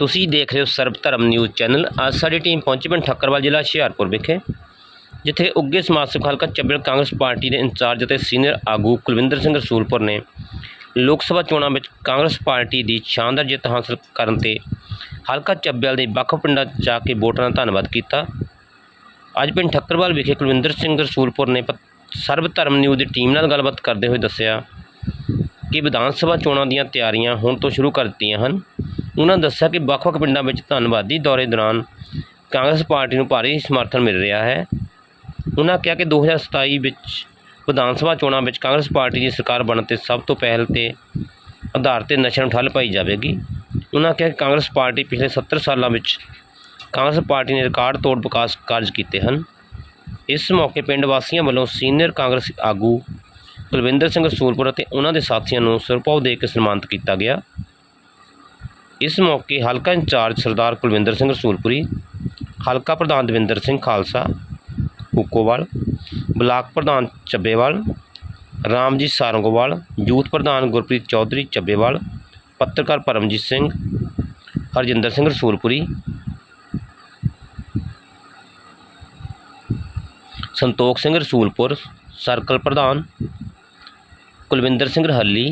ਤੁਸੀਂ ਦੇਖ ਰਹੇ ਹੋ ਸਰਬ ਧਰਮ ਨਿਊਜ਼ ਚੈਨਲ। ਅੱਜ ਸਾਡੀ ਟੀਮ ਪਹੁੰਚੀ ਪਿੰਡ ਠੱਕਰਵਾਲ ਜ਼ਿਲ੍ਹਾ ਹੁਸ਼ਿਆਰਪੁਰ ਵਿਖੇ, ਜਿੱਥੇ ਉੱਗੇ ਸਮਾਜ ਸੇਵਕ ਹਲਕਾ ਚੱਬੇਲ ਕਾਂਗਰਸ ਪਾਰਟੀ ਦੇ ਇੰਚਾਰਜ ਅਤੇ ਸੀਨੀਅਰ ਆਗੂ ਕੁਲਵਿੰਦਰ ਸਿੰਘ ਰਸੂਲਪੁਰ ਨੇ ਲੋਕ ਸਭਾ ਚੋਣਾਂ ਵਿੱਚ ਕਾਂਗਰਸ ਪਾਰਟੀ ਦੀ ਸ਼ਾਨਦਾਰ ਜਿੱਤ ਹਾਸਲ ਕਰਨ ਤੇ ਹਲਕਾ ਚੱਬੇਲ ਦੇ ਵੱਖ ਪਿੰਡਾਂ 'ਚ ਜਾ ਕੇ ਵੋਟਰਾਂ ਦਾ ਧੰਨਵਾਦ ਕੀਤਾ। ਅੱਜ ਪਿੰਡ ਠੱਕਰਵਾਲ ਵਿਖੇ ਕੁਲਵਿੰਦਰ ਸਿੰਘ ਰਸੂਲਪੁਰ ਨੇ ਪ- ਸਰਬ ਧਰਮ ਨਿਊਜ਼ ਦੀ ਟੀਮ ਨਾਲ ਗੱਲਬਾਤ ਕਰਦੇ ਹੋਏ ਦੱਸਿਆ ਕਿ ਵਿਧਾਨ ਸਭਾ ਚੋਣਾਂ ਦੀਆਂ ਤਿਆਰੀਆਂ ਹੁਣ ਤੋਂ ਸ਼ੁਰੂ ਕਰ ਦਿੱਤੀਆਂ ਹਨ। ਉਹਨਾਂ ਦੱਸਿਆ ਕਿ ਵੱਖ-ਵੱਖ ਪਿੰਡਾਂ ਵਿੱਚ ਧੰਨਵਾਦੀ ਦੌਰੇ ਦੌਰਾਨ ਕਾਂਗਰਸ ਪਾਰਟੀ ਨੂੰ ਭਾਰੀ ਸਮਰਥਨ ਮਿਲ ਰਿਹਾ ਹੈ। ਉਹਨਾਂ ਕਿਹਾ ਕਿ 2027 ਵਿੱਚ ਵਿਧਾਨ ਸਭਾ ਚੋਣਾਂ ਵਿੱਚ ਕਾਂਗਰਸ ਪਾਰਟੀ ਦੀ ਸਰਕਾਰ ਬਣਨ ਤੇ ਸਭ ਤੋਂ ਪਹਿਲ ਤੇ ਆਧਾਰ ਤੇ ਨਸ਼ਿਆਂ ਨੂੰ ਠੱਲ ਪਾਈ ਜਾਵੇਗੀ। ਉਹਨਾਂ ਕਿਹਾ ਕਿ ਕਾਂਗਰਸ ਪਾਰਟੀ ਪਿਛਲੇ 70 ਸਾਲਾਂ ਵਿੱਚ ਕਾਂਗਰਸ ਪਾਰਟੀ ਨੇ ਰਿਕਾਰਡ ਤੋੜ ਵਿਕਾਸ ਕਾਰਜ ਕੀਤੇ ਹਨ। ਇਸ ਮੌਕੇ ਪਿੰਡ ਵਾਸੀਆਂ ਵੱਲੋਂ ਸੀਨੀਅਰ ਕਾਂਗਰਸ ਆਗੂ ਕੁਲਵਿੰਦਰ ਸਿੰਘ ਸੂਰਪੁਰ ਅਤੇ ਉਹਨਾਂ ਦੇ ਸਾਥੀਆਂ ਨੂੰ ਸਿਰਪਾਉ ਦੇ ਕੇ ਸਨਮਾਨਿਤ ਕੀਤਾ ਗਿਆ। ਇਸ ਮੌਕੇ ਹਲਕਾ ਇੰਚਾਰਜ ਸਰਦਾਰ ਕੁਲਵਿੰਦਰ ਸਿੰਘ ਰਸੂਲਪੁਰੀ ਹਲਕਾ ਪ੍ਰਧਾਨ ਦਵਿੰਦਰ ਸਿੰਘ ਖਾਲਸਾ ਕੁੱਕੋਵਾਲ ਬਲਾਕ ਪ੍ਰਧਾਨ ਚੱਬੇਵਾਲ ਰਾਮਜੀ ਸਾਰੰਗੋਵਾਲ ਯੂਥ ਪ੍ਰਧਾਨ ਗੁਰਪ੍ਰੀਤ ਚੌਧਰੀ ਚੱਬੇਵਾਲ ਪੱਤਰਕਾਰ ਪਰਮਜੀਤ ਸਿੰਘ ਹਰਜਿੰਦਰ ਸਿੰਘ ਰਸੂਲਪੁਰੀ ਸੰਤੋਖ ਸਿੰਘ ਰਸੂਲਪੁਰ ਸਰਕਲ ਪ੍ਰਧਾਨ ਕੁਲਵਿੰਦਰ ਸਿੰਘ ਰਹੱਲੀ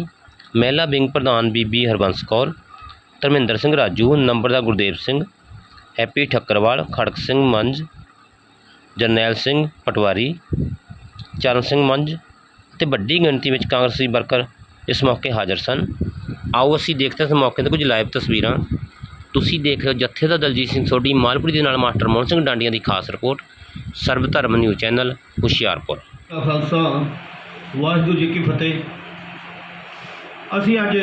ਮਹਿਲਾ ਵਿੰਗ ਪ੍ਰਧਾਨ ਬੀਬੀ ਹਰਬੰਸ ਕੌਰ ਧਰਮਿੰਦਰ ਸਿੰਘ ਰਾਜੂ ਨੰਬਰਦਾਰ ਗੁਰਦੇਵ ਸਿੰਘ ਹੈਪੀ ਠੱਕਰਵਾਲ, ਖੜਕ ਸਿੰਘ ਮੰਜ ਜਰਨੈਲ ਸਿੰਘ ਪਟਵਾਰੀ, ਚਰਨ ਸਿੰਘ ਮੰਜ ਤੇ ਵੱਡੀ ਗਿਣਤੀ ਵਿੱਚ ਕਾਂਗਰਸੀ ਵਰਕਰ ਇਸ ਮੌਕੇ ਹਾਜ਼ਰ ਸਨ। ਆਓ ਅਸੀਂ ਦੇਖਦੇ ਹਾਂ ਇਸ ਮੌਕੇ ਤੇ ਕੁਝ ਲਾਈਵ ਤਸਵੀਰਾਂ। ਤੁਸੀਂ ਦੇਖ ਰਹੇ ਹੋ ਜੱਥੇ ਦਾ ਦਲਜੀਤ ਸਿੰਘ ਸੋਢੀ, ਮਾਲਪੁਰੀ ਦੇ ਨਾਲ ਮਾਸਟਰ ਮੋਹਨ ਸਿੰਘ ਡਾਂਡੀਆਂ ਦੀ ਖਾਸ report Sarab Dharam news channel, Hoshiarpur. Khalsa, Waheguru ji ਕੀ ਫਤਿਹ। ਅਸੀਂ ਅੱਜ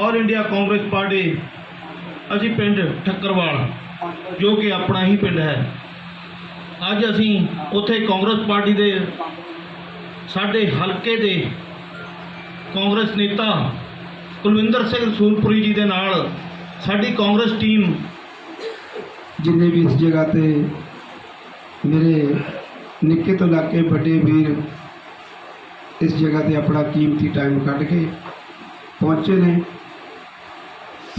ਆਲ ਇੰਡੀਆ ਕਾਂਗਰਸ ਪਾਰਟੀ ਅਸੀਂ ਪਿੰਡ ਠੱਕਰਵਾਲ, ਜੋ ਕਿ ਆਪਣਾ ਹੀ ਪਿੰਡ ਹੈ। ਅੱਜ ਅਸੀਂ ਉੱਥੇ ਕਾਂਗਰਸ ਪਾਰਟੀ ਦੇ ਸਾਡੇ ਹਲਕੇ ਦੇ ਕਾਂਗਰਸ ਨੇਤਾ ਕੁਲਵਿੰਦਰ ਸਿੰਘ ਸੂਰਪੁਰੀ ਜੀ ਦੇ ਨਾਲ ਸਾਡੀ ਕਾਂਗਰਸ ਟੀਮ ਜਿੰਨੇ ਵੀ ਇਸ ਜਗ੍ਹਾ ਤੇ ਮੇਰੇ ਨਿੱਕੇ ਤੋਂ ਲੈ ਕੇ ਵੱਡੇ ਵੀਰ ਇਸ ਜਗ੍ਹਾ ਤੇ ਆਪਣਾ ਕੀਮਤੀ ਟਾਈਮ ਕੱਢ ਕੇ ਪਹੁੰਚੇ ਨੇ।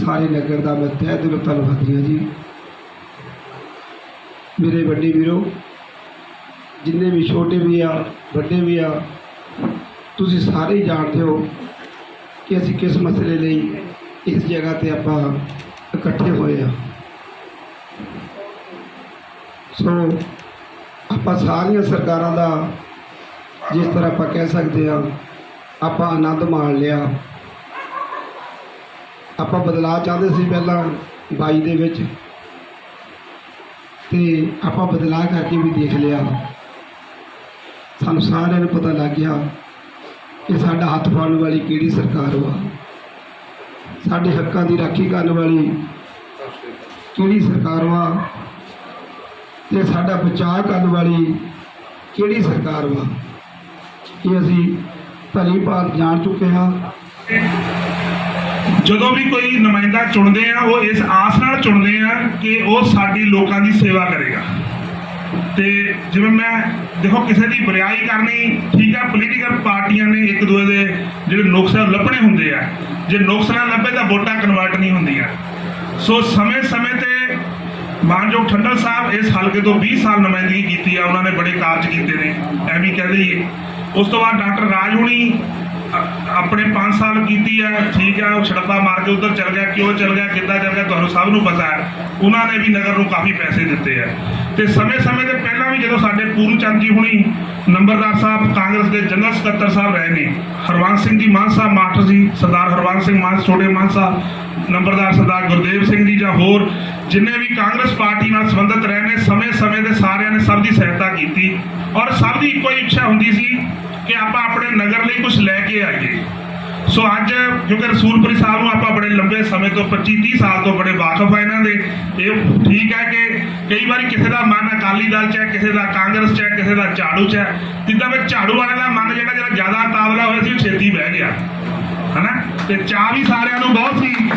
ਸਾਰੇ ਨਗਰ ਦਾ ਮੈਂ ਤਹਿ ਦਿਲੋਂ ਧੰਨਵਾਦੀ ਹਾਂ ਜੀ। ਮੇਰੇ ਵੱਡੇ ਵੀਰੋ, ਜਿੰਨੇ ਵੀ ਛੋਟੇ ਵੀ ਆ, ਵੱਡੇ ਵੀ ਆ, ਤੁਸੀਂ ਸਾਰੇ ਜਾਣਦੇ ਹੋ ਕਿ ਅਸੀਂ ਕਿਸ ਮਸਲੇ ਲਈ ਇਸ ਜਗ੍ਹਾ ਤੇ ਆਪਾਂ ਇਕੱਠੇ ਹੋਏ ਆ। ਸੋ ਆਪਾਂ ਸਾਰੀਆਂ ਸਰਕਾਰਾਂ ਦਾ ਜਿਸ ਤਰ੍ਹਾਂ ਆਪਾਂ ਕਹਿ ਸਕਦੇ ਹਾਂ, ਆਪਾਂ ਆਨੰਦ ਮਾਣ ਲਿਆ। ਆਪਾਂ ਬਦਲਾਅ ਚਾਹੁੰਦੇ ਸੀ ਪਹਿਲਾਂ 22 ਦੇ ਵਿੱਚ। ਤੇ ਆਪਾਂ ਬਦਲਾਅ ਕਰਕੇ ਵੀ ਦੇਖ ਲਿਆ। ਸਾਨੂੰ ਸਾਰਿਆਂ ਨੂੰ ਪਤਾ ਲੱਗ ਗਿਆ ਕਿ ਸਾਡਾ ਹੱਥ ਫੜਨ ਵਾਲੀ ਕਿਹੜੀ ਸਰਕਾਰ ਵਾ। ਸਾਡੇ ਹੱਕਾਂ ਦੀ ਰਾਖੀ ਕਰਨ ਵਾਲੀ ਕਿਹੜੀ ਸਰਕਾਰ ਵਾ। ਤੇ ਸਾਡਾ ਬਚਾਅ ਕਰਨ ਵਾਲੀ ਕਿਹੜੀ ਸਰਕਾਰ ਵਾ। ਇਹ ਅਸੀਂ ਭਲੀ ਭਾਂਤ ਜਾਣ ਚੁੱਕੇ ਹਾਂ। ਜਦੋਂ ਵੀ ਕੋਈ ਨੁਮਾਇੰਦਾ ਚੁਣਦੇ ਆ, ਉਹ ਇਸ ਆਸ ਨਾਲ ਚੁਣਦੇ ਆ ਕਿ ਉਹ ਸਾਡੀ ਲੋਕਾਂ ਦੀ ਸੇਵਾ ਕਰੇਗਾ। ਤੇ ਜਿਵੇਂ ਮੈਂ, ਦੇਖੋ ਕਿਸੇ ਦੀ ਬਰਿਆਈ ਕਰਨੀ, ਠੀਕ ਆ ਪੋਲੀਟੀਕਲ ਪਾਰਟੀਆਂ ਨੇ ਇੱਕ ਦੂਜੇ ਦੇ ਜਿਹੜੇ ਨੁਕਸ ਲੱਭਣੇ ਹੁੰਦੇ ਆ। ਜੇ ਨੁਕਸ ਨਾ ਲੱਭੇ ਤਾਂ ਵੋਟਾਂ ਕਨਵਰਟ ਨਹੀਂ ਹੁੰਦੀਆਂ। ਸੋ ਸਮੇਂ-ਸਮੇਂ ਤੇ ਮਾਨਯੋਗ ਠੰਡਲ ਸਾਹਿਬ ਇਸ ਹਲਕੇ ਤੋਂ 20 ਸਾਲ ਨੁਮਾਇੰਦਗੀ ਕੀਤੀ ਆ, ਉਹਨਾਂ ਨੇ ਬੜੇ ਕਾਰਜ ਕੀਤੇ ਨੇ, ਐਵੇਂ ਕਹਿ ਲਈਏ ਉਸ ਤੋਂ ਬਾਅਦ ਡਾਕਟਰ ਰਾਜ ਹੁਣੀ ਆਪਣੇ 5 ਸਾਲ ਕੀਤੀ ਹੈ, ਠੀਕ ਹੈ, ਉਹ ਛੜਪਾ ਮਾਰ ਕੇ ਉਧਰ ਚਲ ਗਿਆ, ਕਿਉਂ ਚਲ ਗਿਆ, ਕਿੱਦਾਂ ਚਲ ਗਿਆ, ਤੁਹਾਨੂੰ ਸਭ ਨੂੰ ਪਤਾ ਹੈ। ਉਹਨਾਂ ਨੇ ਵੀ ਨਗਰ ਨੂੰ ਕਾਫੀ ਪੈਸੇ ਦਿੱਤੇ ਆ। ਤੇ ਸਮੇਂ-ਸਮੇਂ ਦੇ ਪਹਿਲਾਂ ਵੀ ਜਦੋਂ ਸਾਡੇ ਪੂਰਨ ਚੰਦ ਜੀ ਹੁਣੀ ਨੰਬਰਦਾਰ ਸਾਹਿਬ ਕਾਂਗਰਸ ਦੇ ਜਨਰਲ ਸਕੱਤਰ ਸਾਹਿਬ ਰਹੇ ਨੇ, ਹਰਵੰਸ ਸਿੰਘ ਜੀ ਮਾਨ ਸਾਹਿਬ ਮਾਸਟਰ ਜੀ ਸਰਦਾਰ ਹਰਵੰਸ ਸਿੰਘ ਮਾਨ, ਛੋਟੇ ਮਾਨ ਸਾਹਿਬ, ਨੰਬਰਦਾਰ ਸਰਦਾਰ ਗੁਰਦੇਵ ਸਿੰਘ ਜੀ ਜਾਂ ਹੋਰ, ਜਿੰਨੇ ਵੀ ਕਾਂਗਰਸ ਪਾਰਟੀ ਨਾਲ ਸੰਬੰਧਿਤ ਰਹੇ ਨੇ, ਸਮੇਂ-ਸਮੇਂ ਦੇ ਸਾਰਿਆਂ ਨੇ ਸਭ ਦੀ ਸਹਾਇਤਾ ਕੀਤੀ। ਔਰ ਸਭ ਦੀ ਇੱਕੋ ਹੀ ਇੱਛਾ ਹੁੰਦੀ ਸੀ ਕਿ ਆਪਾਂ ਆਪਣੇ ਨਗਰ ਲਈ ਕੁਝ ਲੈ ਕੇ ਆਈਏ। ਸੋ ਅੱਜ ਕਿਉਂਕਿ ਰਸੂਲਪੁਰੀ ਸਾਹਿਬ ਨੂੰ ਆਪਾਂ ਬੜੇ ਲੰਬੇ ਸਮੇਂ ਤੋਂ 25 30 ਸਾਲ ਤੋਂ ਬੜੇ ਵਾਕਫ ਆ ਇਹਨਾਂ ਦੇ, ਇਹ ਠੀਕ ਹੈ ਕਿ ਕਈ ਵਾਰੀ ਕਿਸੇ ਦਾ ਮਨ ਅਕਾਲੀ ਦਲ ਚ ਹੈ, ਕਿਸੇ ਦਾ ਕਾਂਗਰਸ ਚ ਹੈ, ਕਿਸੇ ਦਾ ਝਾੜੂ ਚ ਹੈ, ਜਿੱਦਾਂ ਵਿੱਚ ਝਾੜੂ ਵਾਲੇ ਦਾ ਮਨ ਜਿਹੜਾ ਜਿਹੜਾ ਜ਼ਿਆਦਾ ਤਾਵਲਾ ਹੋਇਆ ਸੀ, ਉਹ ਛੇਤੀ ਬਹਿ ਗਿਆ। ਹਨਾ? ਤੇ ਚਾਹ ਵੀ ਸਾਰਿਆਂ ਨੂੰ ਬਹੁਤ ਸੀ।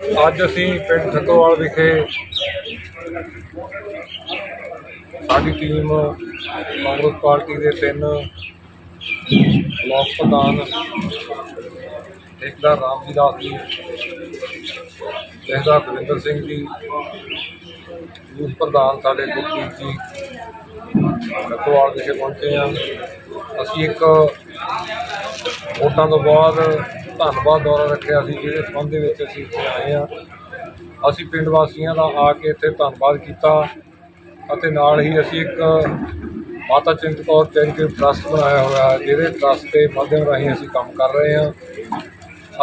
ਅੱਜ ਅਸੀਂ ਪਿੰਡ ਠੱਕੋਵਾਲ ਵਿਖੇ ਸਾਡੀ ਟੀਮ ਕਾਂਗਰਸ ਪਾਰਟੀ ਦੇ ਤਿੰਨ ਬਲਾਕ ਪ੍ਰਧਾਨ, ਇੱਕ ਦਾ ਰਾਮ ਦਾਸ ਜੀ ਇੱਕ ਦਾ ਦਵਿੰਦਰ ਸਿੰਘ ਜੀ ਯੂਥ ਪ੍ਰਧਾਨ ਸਾਡੇ ਗੁਰਪ੍ਰੀਤ ਜੀ, ਠੱਕੋਵਾਲ ਵਿਖੇ ਪਹੁੰਚੇ ਹਾਂ। ਅਸੀਂ ਇੱਕ ਵੋਟਾਂ ਤੋਂ ਬਾਅਦ ਧੰਨਵਾਦ ਦੌਰਾ ਰੱਖਿਆ ਸੀ ਜਿਹਦੇ ਸੰਬੰਧ ਦੇ ਵਿੱਚ ਅਸੀਂ ਇੱਥੇ ਆਏ ਹਾਂ। ਅਸੀਂ ਪਿੰਡ ਵਾਸੀਆਂ ਦਾ ਆ ਕੇ ਇੱਥੇ ਧੰਨਵਾਦ ਕੀਤਾ ਅਤੇ ਨਾਲ ਹੀ ਅਸੀਂ ਇੱਕ ਮਾਤਾ ਚਿੰਤ ਕੌਰ ਚੈਰੀਟੇਬਲ ਟਰਸਟ ਬਣਾਇਆ ਹੋਇਆ ਹੈ, ਜਿਹਦੇ ਟਰਸਟ ਦੇ ਮਾਧਿਅਮ ਰਾਹੀਂ ਅਸੀਂ ਕੰਮ ਕਰ ਰਹੇ ਹਾਂ।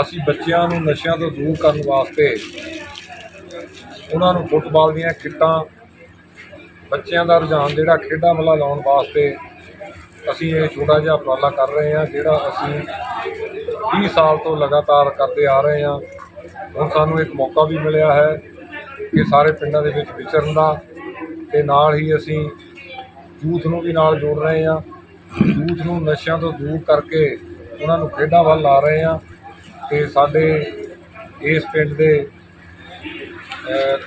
ਅਸੀਂ ਬੱਚਿਆਂ ਨੂੰ ਨਸ਼ਿਆਂ ਤੋਂ ਦੂਰ ਕਰਨ ਵਾਸਤੇ ਉਹਨਾਂ ਨੂੰ ਫੁੱਟਬਾਲ ਦੀਆਂ ਕਿੱਟਾਂ, ਬੱਚਿਆਂ ਦਾ ਰੁਝਾਨ ਜਿਹੜਾ ਖੇਡਾਂ ਵੱਲ ਲਾਉਣ ਵਾਸਤੇ ਅਸੀਂ ਇਹ ਛੋਟਾ ਜਿਹਾ ਉਪਰਾਲਾ ਕਰ ਰਹੇ ਹਾਂ, ਜਿਹੜਾ ਅਸੀਂ 20 ਸਾਲ ਤੋਂ ਲਗਾਤਾਰ ਕਰਦੇ ਆ ਰਹੇ ਹਾਂ। ਹੁਣ ਸਾਨੂੰ ਇੱਕ ਮੌਕਾ ਵੀ ਮਿਲਿਆ ਹੈ ਕਿ ਸਾਰੇ ਪਿੰਡਾਂ ਦੇ ਵਿੱਚ ਵਿਚਰਨ ਦਾ ਤੇ ਨਾਲ ਹੀ ਅਸੀਂ ਯੂਥ ਨੂੰ ਵੀ ਨਾਲ ਜੋੜ ਰਹੇ ਹਾਂ। ਯੂਥ ਨੂੰ ਨਸ਼ਿਆਂ ਤੋਂ ਦੂਰ ਕਰਕੇ ਉਹਨਾਂ ਨੂੰ ਖੇਡਾਂ ਵੱਲ ਲਾ ਰਹੇ ਹਾਂ ਤੇ ਸਾਡੇ ਇਸ ਪਿੰਡ ਦੇ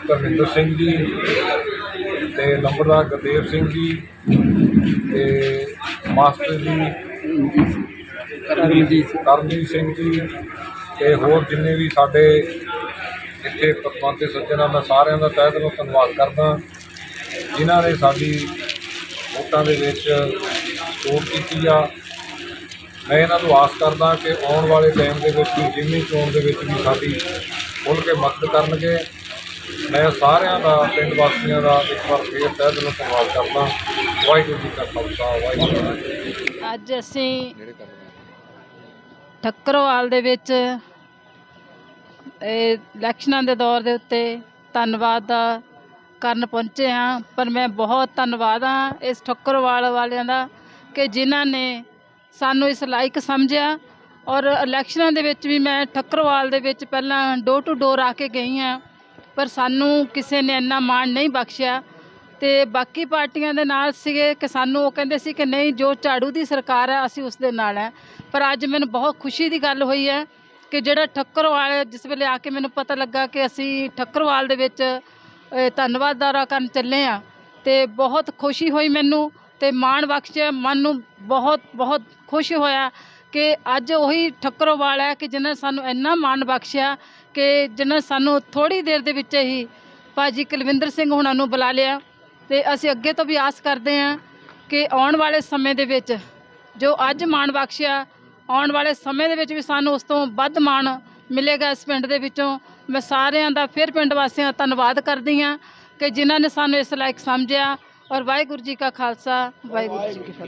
ਧਰਮਿੰਦਰ ਸਿੰਘ ਜੀ ਤੇ ਲੰਬੜਦਾਰ ਗੁਰਦੇਵ ਸਿੰਘ ਜੀ ਤੇ ਮਾਸਟਰ ਜੀ ਕਰਮਜੀਤ ਕਰਮਜੀਤ ਸਿੰਘ ਜੀ ਤੇ ਹੋਰ ਜਿੰਨੇ ਵੀ ਸਾਡੇ ਇੱਥੇ ਪਤਵੰਤੇ ਸੱਜਣ ਆ ਮੈਂ ਸਾਰਿਆਂ ਦਾ ਤਹਿ ਦਿਲੋਂ ਧੰਨਵਾਦ ਕਰਦਾ। ਜਿਨ੍ਹਾਂ ਨੇ ਸਾਡੀ ਵੋਟਾਂ ਦੇ ਵਿੱਚ ਸਪੋਰਟ ਕੀਤੀ ਆ। ਮੈਂ ਇਹਨਾਂ ਨੂੰ ਆਸ ਕਰਦਾ ਕਿ ਆਉਣ ਵਾਲੇ ਟਾਈਮ ਦੇ ਵਿੱਚ ਵੀ ਜਿੰਨੀ ਚੋਣ ਦੇ ਵਿੱਚ ਵੀ ਸਾਡੀ ਖੁੱਲ੍ਹ ਕੇ ਮਦਦ ਕਰਨਗੇ ਮੈਂ ਸਾਰਿਆਂ ਦਾ ਪਿੰਡ ਵਾਸੀਆਂ ਦਾ ਇੱਕ ਵਾਰ ਫੇਰ ਤਹਿ ਦਿਲੋਂ ਧੰਨਵਾਦ ਕਰਦਾ। ਵਾਹਿਗੁਰੂ ਜੀ ਕਾ ਖਾਲਸਾ ਵਾਹਿਗੁਰੂ ਜੀ ਕੀ ਫਤਿਹ। ਅੱਜ ਅਸੀਂ ਠੱਕਰਵਾਲ ਦੇ ਵਿੱਚ, ਇਹ ਇਲੈਕਸ਼ਨਾਂ ਦੇ ਦੌਰ ਦੇ ਉੱਤੇ ਧੰਨਵਾਦ ਦਾ ਕਰਨ ਪਹੁੰਚੇ ਹਾਂ। ਪਰ ਮੈਂ ਬਹੁਤ ਧੰਨਵਾਦ ਹਾਂ ਇਸ ਠੱਕਰਵਾਲ ਵਾਲਿਆਂ ਦਾ ਕਿ ਜਿਨ੍ਹਾਂ ਨੇ ਸਾਨੂੰ ਇਸ ਲਾਇਕ ਸਮਝਿਆ ਔਰ ਇਲੈਕਸ਼ਨਾਂ ਦੇ ਵਿੱਚ ਵੀ ਮੈਂ ਠੱਕਰਵਾਲ ਦੇ ਵਿੱਚ ਪਹਿਲਾਂ ਡੋਰ ਟੂ ਡੋਰ ਆ ਕੇ ਗਈ ਹਾਂ, ਪਰ ਸਾਨੂੰ ਕਿਸੇ ਨੇ ਇੰਨਾ ਮਾਣ ਨਹੀਂ ਬਖਸ਼ਿਆ। ਤੇ ਬਾਕੀ ਪਾਰਟੀਆਂ ਦੇ ਨਾਲ ਸੀਗੇ ਕਿ ਸਾਨੂੰ ਉਹ ਕਹਿੰਦੇ ਸੀ ਕਿ ਨਹੀਂ, ਜੋ ਝਾੜੂ ਦੀ ਸਰਕਾਰ ਹੈ, ਅਸੀਂ ਉਸ ਦੇ ਨਾਲ ਹੈ। ਪਰ ਅੱਜ ਮੈਨੂੰ ਬਹੁਤ ਖੁਸ਼ੀ ਦੀ ਗੱਲ ਹੋਈ ਹੈ ਕਿ ਜਿਹੜਾ ਠੱਕਰਵਾਲ, ਜਿਸ ਵੇਲੇ ਆ ਕੇ ਮੈਨੂੰ ਪਤਾ ਲੱਗਾ ਕਿ ਅਸੀਂ ਠੱਕਰਵਾਲ ਦੇ ਵਿੱਚ ਧੰਨਵਾਦ ਦੌਰਾ ਕਰਨ ਚੱਲੇ ਆ ਤੇ ਬਹੁਤ ਖੁਸ਼ੀ ਹੋਈ ਮੈਨੂੰ ਤੇ ਮਾਣ ਬਖਸ਼ਿਆ ਮਨ ਨੂੰ ਬਹੁਤ ਬਹੁਤ ਖੁਸ਼ ਹੋਇਆ ਕਿ ਅੱਜ ਉਹੀ ਠੱਕਰਵਾਲ ਹੈ ਕਿ ਜਿਨ੍ਹਾਂ ਸਾਨੂੰ ਇੰਨਾ ਮਾਣ ਬਖਸ਼ਿਆ ਕਿ ਜਿਨ੍ਹਾਂ ਸਾਨੂੰ ਥੋੜੀ ਦੇਰ ਦੇ ਵਿੱਚ ਹੀ ਭਾਜੀ ਕੁਲਵਿੰਦਰ ਸਿੰਘ ਹੁਣਾਂ ਨੂੰ ਬੁਲਾ ਲਿਆ। ਤੇ ਅਸੀਂ ਅੱਗੇ ਤੋਂ ਵੀ ਆਸ ਕਰਦੇ ਹਾਂ ਕਿ ਆਉਣ ਵਾਲੇ ਸਮੇਂ ਦੇ ਵਿੱਚ, ਜੋ ਅੱਜ ਮਾਣ ਬਖਸ਼ਿਆ, ਆਉਣ ਵਾਲੇ ਸਮੇਂ ਦੇ ਵਿੱਚ ਵੀ ਸਾਨੂੰ ਉਸ ਤੋਂ ਵੱਧ ਮਾਣ ਮਿਲੇਗਾ ਇਸ ਪਿੰਡ ਦੇ ਵਿੱਚੋਂ। ਮੈਂ ਸਾਰਿਆਂ ਦਾ ਫਿਰ ਪਿੰਡ ਵਾਸੀਆਂ ਦਾ ਧੰਨਵਾਦ ਕਰਦੀ ਹਾਂ ਕਿ ਜਿਨ੍ਹਾਂ ਨੇ ਸਾਨੂੰ ਇਸ ਲਾਇਕ ਸਮਝਿਆ। ਔਰ ਵਾਹਿਗੁਰੂ ਜੀ ਕਾ ਖਾਲਸਾ, ਵਾਹਿਗੁਰੂ ਜੀ ਕੀ ਫਤਿਹ।